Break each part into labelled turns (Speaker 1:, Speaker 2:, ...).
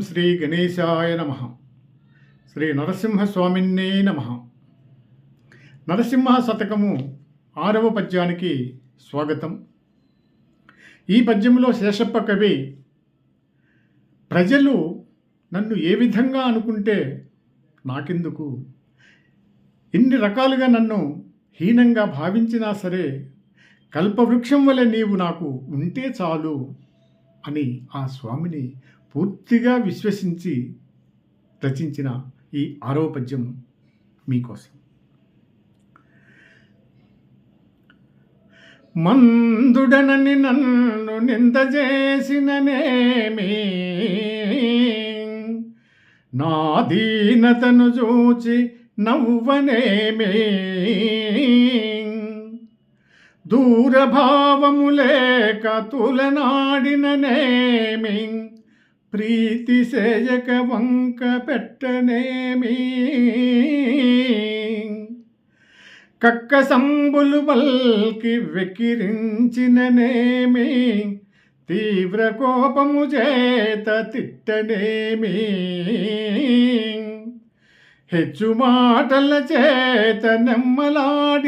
Speaker 1: శ్రీ గణేశాయ నమ. శ్రీ నరసింహస్వామినే నమ. నరసింహ శతకము ఆరవ పద్యానికి స్వాగతం. ఈ పద్యంలో శేషప్ప కవి ప్రజలు నన్ను ఏ విధంగా అనుకుంటే నాకెందుకు? ఎన్ని రకాలుగా నన్ను హీనంగా భావించినా సరే కల్పవృక్షం వలె నీవు నాకు ఉంటే చాలు అని ఆ స్వామిని పూర్తిగా విశ్వసించి రచించిన ఈ ఆరో పద్యం మీకోసం. మందుడనని నన్ను నింద చేసిననేమి నా దీనతను చూచి నవ్వనేమే దూరభావము లేక తులనాడిననేమి ప్రీతి సేయక వంక పెట్టనేమీ? కక్క సంబులు వల్కి వెకిరించిననేమి? తీవ్ర కోపము చేత తిట్టనేమి? హెచ్చు మాటల చేత నెమ్మలాడిననేమి?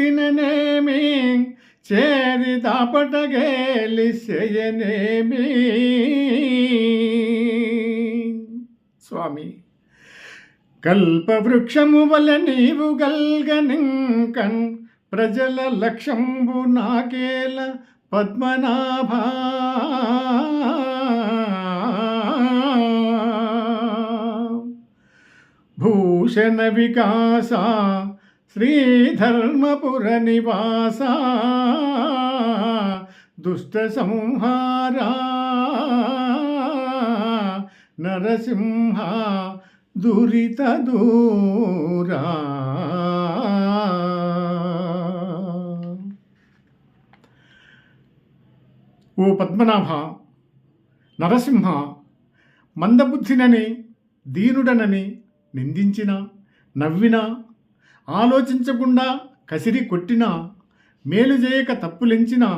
Speaker 1: చేరి దాపటగేలి చేయనేమీ స్వామి. కల్పవృక్షము వల నీవు గల్గనింకన్ ప్రజల లక్ష్యంబు నాకేల పద్మనాభా. భూషణ వికాస శ్రీధర్మపుర నివాస దుష్ట సంహారా నరసింహ దురిత దూరా. ఓ పద్మనాభ నరసింహ మందబుద్ధినని దీనుడనని నిందించిన నవ్వినా ఆలోచించకుండా కసిరి కొట్టినా మేలు చేయక తప్పులెంచినా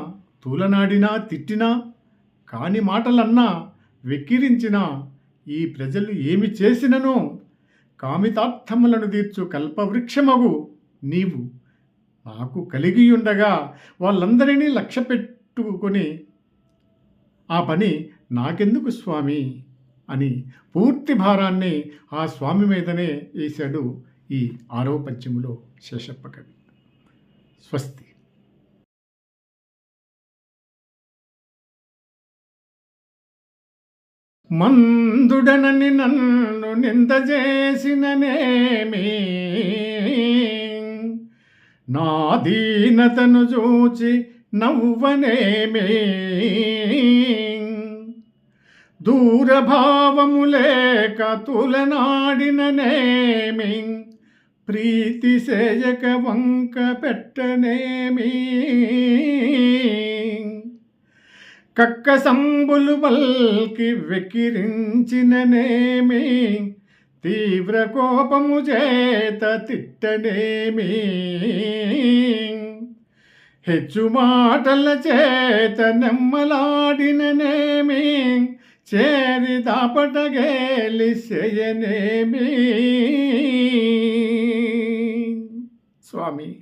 Speaker 1: తూలనాడినా తిట్టినా కాని మాటలన్నా వెక్కిరించినా ఈ ప్రజలు ఏమి చేసిననో కామితార్థములను తీర్చు కల్పవృక్షమగు నీవు. నాకు కలిగి ఉండగా వాళ్ళందరినీ లక్ష్య పెట్టుకొని ఆ పని నాకెందుకు స్వామి? అని పూర్తి భారాన్ని ఆ స్వామి మీదనే వేశాడు ఈ ఆరో శేషప్ప కవి. స్వస్తి. మందుడనని నన్ను నింద చేసిననేమి నా దీనతను చూచి నవ్వనేమి. దూరభావము లేక తులనాడిననేమి ప్రీతి సేయక వంక పెట్టనేమీ. కక్క సంబులు వల్కి వెకిరించిననేమి తీవ్ర కోపము చేత తిట్టనేమి హెచ్చు మాటల చేత నెమ్మలాడిననేమి చేరి దాపటగేలి చేయనేమి స్వామి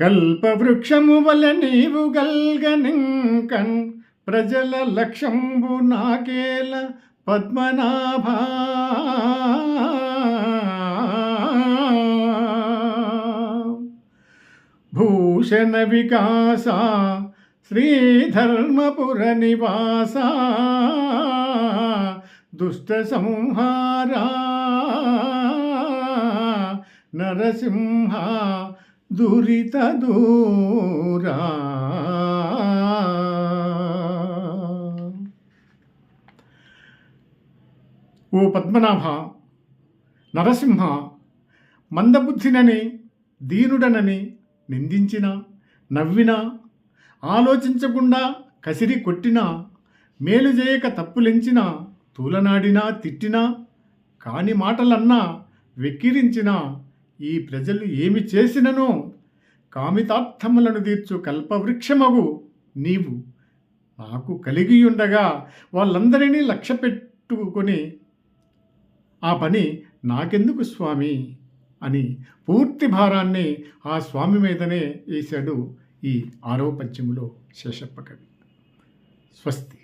Speaker 1: కల్పవృక్షము వల నీవు గల్గనింకన్ ప్రజల లక్ష్యంబు నాకేల పద్మనాభ. భూషణ వికాస శ్రీధర్మపుర నివాస దుష్ట సంహారా నరసింహ దురిత దూరా. ఓ పద్మనాభ నరసింహ మందబుద్ధినని దీనుడనని నిందించిన నవ్వినా ఆలోచించకుండా కసిరి కొట్టినా మేలు చేయక తప్పులెంచినా తూలనాడినా తిట్టినా కాని మాటలన్నా వెక్కిరించినా ఈ ప్రజలు ఏమి చేసిననో కామితార్థములను తీర్చు కల్పవృక్షమగు నీవు. నాకు కలిగి ఉండగా వాళ్ళందరినీ లక్ష్య పెట్టుకొని ఆ పని నాకెందుకు స్వామి? అని పూర్తి భారాన్ని ఆ స్వామి మీదనే వేశాడు ఈ ఆరవ పద్యములో శేషప్ప కవి. స్వస్తి.